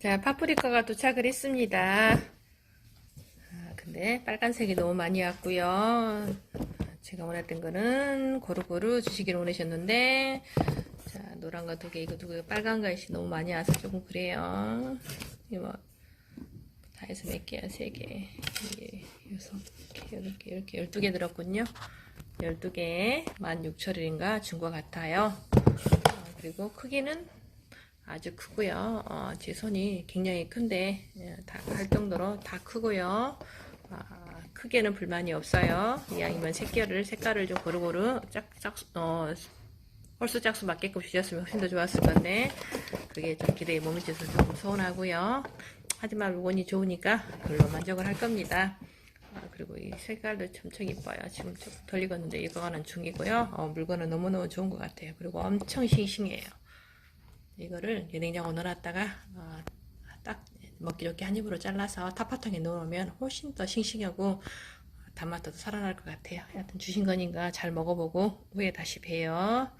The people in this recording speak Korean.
자, 파프리카가 도착을 했습니다. 아, 근데 빨간색이 너무 많이 왔고요. 제가 원했던 거는 고루고루 주시기를 원하셨는데, 자, 노란 거 두 개, 이거 두 개, 빨간 것이 너무 많이 와서 조금 그래요. 이거 뭐, 다 해서 몇 개야? 세 개, 이게 여섯 개, 여덟 개, 이렇게 열두 개 들었군요. 열두 개, 만 육천원인가 준 것 같아요. 아, 그리고 크기는 아주 크고요. 어, 제 손이 굉장히 큰데 예, 다할 정도로 다 크고요. 아, 크게는 불만이 없어요. 이왕이면 색깔을 색깔을 좀 고루고루 짝짝 어, 홀수 짝수 맞게끔 주셨으면 훨씬 더 좋았을 건데 그게 좀 기대에 못 미쳐서 조금 서운하고요. 하지만 물건이 좋으니까 그걸로 만족을 할 겁니다. 아, 그리고 이 색깔도 엄청 이뻐요. 지금 조금 덜 익었는데 이거는 중이고요. 어, 물건은 너무너무 좋은 것 같아요. 그리고 엄청 싱싱해요. 이거를 냉장고 넣어놨다가 어, 딱 먹기 좋게 한 입으로 잘라서 타파통에 넣으면 훨씬 더 싱싱하고 단맛도 살아날 것 같아요. 하여튼 주신 거니까 잘 먹어보고 후에 다시 봬요.